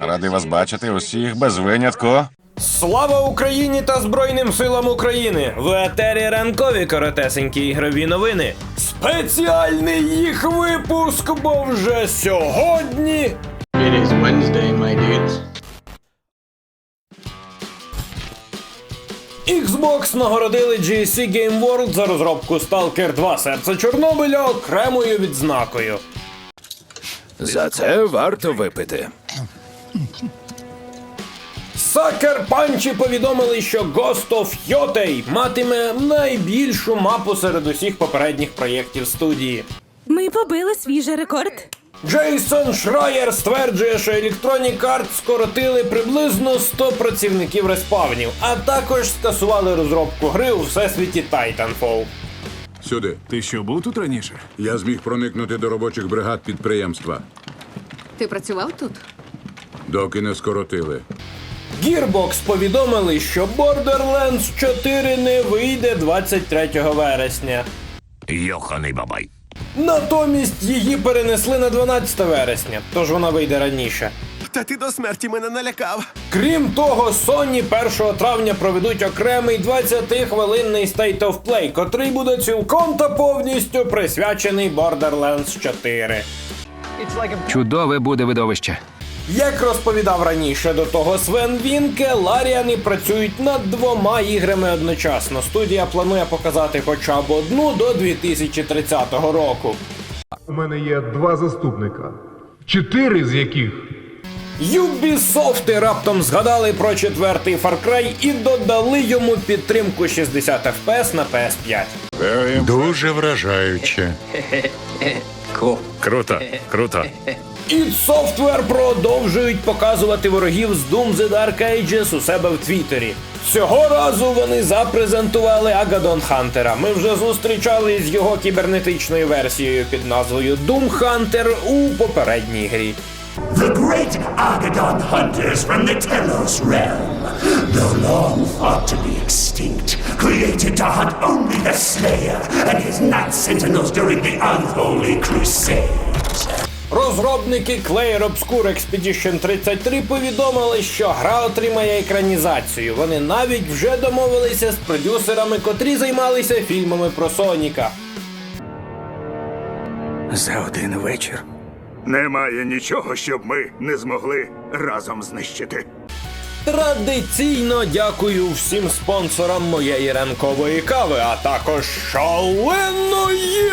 Радий вас бачити усіх без винятку. Слава Україні та Збройним силам України! В етері ранкові коротесенькі ігрові новини. Спеціальний їх випуск, бо вже сьогодні. It is Wednesday, my dudes. Xbox нагородили GSC Game World за розробку Stalker 2 Серце Чорнобиля окремою відзнакою. За це варто випити. Сакер Панчі повідомили, що Ghost of Yotei матиме найбільшу мапу серед усіх попередніх проєктів студії. Ми побили свій же рекорд. Джейсон Шрайер стверджує, що Electronic Arts скоротили приблизно 100 працівників респавнів, а також скасували розробку гри у всесвіті Titanfall. Сюди. Ти що був тут раніше? Я зміг проникнути до робочих бригад підприємства, Ти працював тут? Доки не скоротили. Gearbox повідомили, що Borderlands 4 не вийде 23 вересня. Йоханий бабай. Натомість її перенесли на 12 вересня, тож вона вийде раніше. Та ти до смерті мене налякав. Крім того, Sony 1 травня проведуть окремий 20-хвилинний State of Play, котрий буде цілком та повністю присвячений Borderlands 4. Чудове буде видовище. Як розповідав раніше до того Свен Вінке, Ларіани працюють над двома іграми одночасно. Студія планує показати хоча б одну до 2030 року. У мене є два заступника, чотири з яких Ubisoft раптом згадали про четвертий Far Cry і додали йому підтримку 60 FPS на PS5. Дуже вражаюче. Круто, круто. Id Software продовжують показувати ворогів з Doom The Dark Ages у себе в Твіттері. Цього разу вони запрезентували Агадон Хантера. Ми вже зустрічали з його кібернетичною версією під назвою Doom Hunter у попередній грі. The great Argadon hunters from the Telos realm, though long thought to be extinct, created to hunt only the Slayer and his Night Sentinels during the unholy crusades. Розробники Clair Obscure Expedition 33 повідомили, що гра отримає екранізацію. Вони навіть вже домовилися з продюсерами, котрі займалися фільмами про Соніка. За один вечір. Немає нічого, щоб ми не змогли разом знищити. Традиційно дякую всім спонсорам моєї ранкової кави, а також шаленої